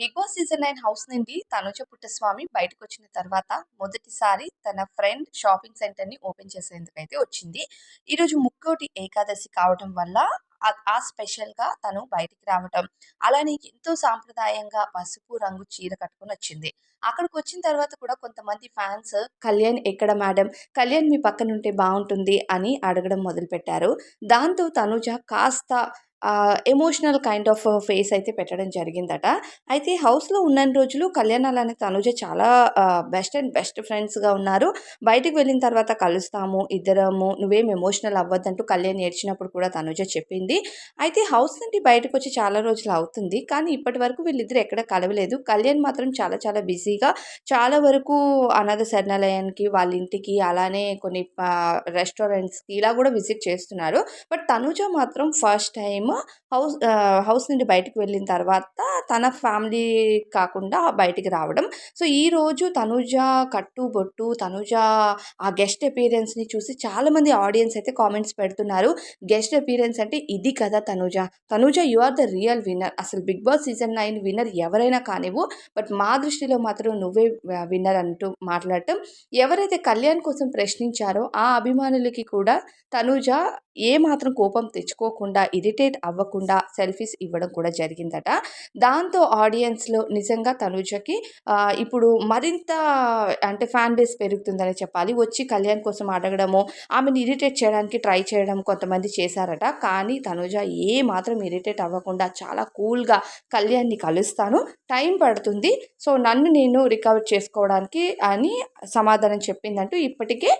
Big Boss season nine house నుండి తనుజ పుట్టస్వామి బయటకు వచ్చిన తర్వాత మొదటిసారి తన ఫ్రెండ్ షాపింగ్ సెంటర్ని ఓపెన్ చేసేందుకైతే వచ్చింది. ఈరోజు ముక్కోటి ఏకాదశి కావడం వల్ల ఆ- స్పెషల్గా స్పెషల్గా తను బయటికి రావటం అలానే ఎంతో సాంప్రదాయంగా పసుపు రంగు చీర కట్టుకొని వచ్చింది. అక్కడికి వచ్చిన తర్వాత కూడా కొంతమంది ఫ్యాన్స్ కళ్యాణ్ ఎక్కడ మేడం? కళ్యాణ్ మీ పక్కన ఉంటే బాగుంటుంది అని అడగడం మొదలుపెట్టారు. దాంతో తనుజ కాస్త ఎమోషనల్ కైండ్ ఆఫ్ ఫేస్ అయితే పెట్టడం జరిగిందట. అయితే హౌస్లో ఉన్న రోజులు కళ్యాణాలు అలానే తనుజ చాలా బెస్ట్ అండ్ బెస్ట్ ఫ్రెండ్స్గా ఉన్నారు. బయటకు వెళ్ళిన తర్వాత కలుస్తాము ఇద్దరము నువ్వేం ఎమోషనల్ అవ్వద్దంటూ కళ్యాణ్ ఏడ్చినప్పుడు కూడా తనుజ చెప్పింది. అయితే హౌస్ నుండి బయటకు వచ్చి చాలా రోజులు అవుతుంది. కానీ ఇప్పటి వరకు వీళ్ళిద్దరు ఎక్కడ కలవలేదు. కళ్యాణ్ మాత్రం చాలా చాలా బిజీగా చాలా వరకు అనాథ శరణాలయానికి వాళ్ళ ఇంటికి అలానే కొన్ని రెస్టారెంట్స్కి ఇలా కూడా విజిట్ చేస్తున్నారు. బట్ తనుజ మాత్రం ఫస్ట్ టైం హౌస్ హౌస్ నుండి బయటకు వెళ్ళిన తర్వాత తన ఫ్యామిలీ కాకుండా బయటికి రావడం. సో ఈరోజు తనుజ కట్టు బొట్టు తనుజ ఆ గెస్ట్ అపీరెన్స్ని చూసి చాలామంది ఆడియన్స్ అయితే కామెంట్స్ పెడుతున్నారు. గెస్ట్ అపీరెన్స్ అంటే ఇది కదా Tanuja. Tanuja you are the real winner. అసలు Big Boss season nine winner ఎవరైనా కానివ్వు బట్ మా దృష్టిలో మాత్రం నువ్వే విన్నర్ అంటూ మాట్లాడటం. ఎవరైతే కళ్యాణ్ కోసం ప్రశ్నించారో ఆ అభిమానులకి కూడా తనుజ ఏ మాత్రం కోపం తెచ్చుకోకుండా ఇరిటేట్ అవ్వకుండా సెల్ఫీస్ ఇవ్వడం కూడా జరిగిందట. దాంతో ఆడియన్స్లో నిజంగా తనుజకి ఇప్పుడు మరింత అంటే ఫ్యాన్ బేస్ పెరుగుతుందని చెప్పాలి. వచ్చి కళ్యాణ్ కోసం అడగడము ఆమెను ఇరిటేట్ చేయడానికి ట్రై చేయడం కొంతమంది చేశారట. కానీ తనుజ ఏ మాత్రం ఇరిటేట్ అవ్వకుండా చాలా కూల్గా కళ్యాణ్ని కలుస్తాను టైం పడుతుంది సో నన్ను నేను రికవర్ చేసుకోవడానికి అని సమాధానం చెప్పిందంటూ ఇప్పటికే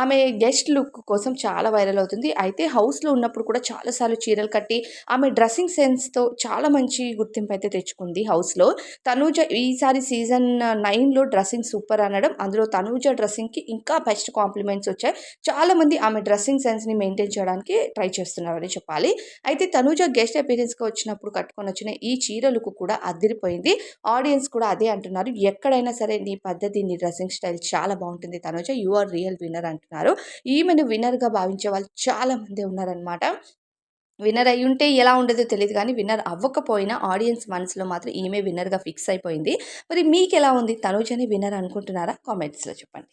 ఆమె గెస్ట్ లుక్ కోసం చాలా వైరల్ అవుతుంది. అయితే హౌస్లో ఉన్నప్పుడు కూడా చాలాసార్లు చీరలు కట్టి ఆమె డ్రెస్సింగ్ సెన్స్తో చాలా మంచి గుర్తింపు అయితే తెచ్చుకుంది హౌస్లో తనూజ ఈసారి సీజన్ నైన్లో డ్రెస్సింగ్ సూపర్ అనడం అందులో తనూజ డ్రెస్సింగ్కి ఇంకా బెస్ట్ కాంప్లిమెంట్స్ వచ్చాయి. చాలామంది ఆమె డ్రెస్సింగ్ సెన్స్ని మెయింటైన్ చేయడానికి ట్రై చేస్తున్నారని చెప్పాలి. అయితే తనూజ గెస్ట్ అపీరెన్స్గా వచ్చినప్పుడు కట్టుకొని వచ్చిన ఈ చీర లుక్ కూడా అదిరిపోయింది. ఆడియన్స్ కూడా అదే అంటున్నారు. ఎక్కడైనా సరే నీ పద్ధతి నీ డ్రెస్సింగ్ స్టైల్ చాలా బాగుంటుంది Tanuja. You are real winner అంటున్నారు. ఈమెను విన్నర్గా భావించే వాళ్ళు చాలా మంది ఉన్నారనమాట విన్నర్ అయి ఉంటే ఎలా ఉండదో తెలియదు కానీ విన్నర్ అవ్వకపోయినా ఆడియన్స్ మనసులో మాత్రం ఈమె విన్నర్గా ఫిక్స్ అయిపోయింది. మరి మీకు ఎలా ఉంది? తనూజని విన్నర్ అనుకుంటున్నారా? కామెంట్స్లో చెప్పండి.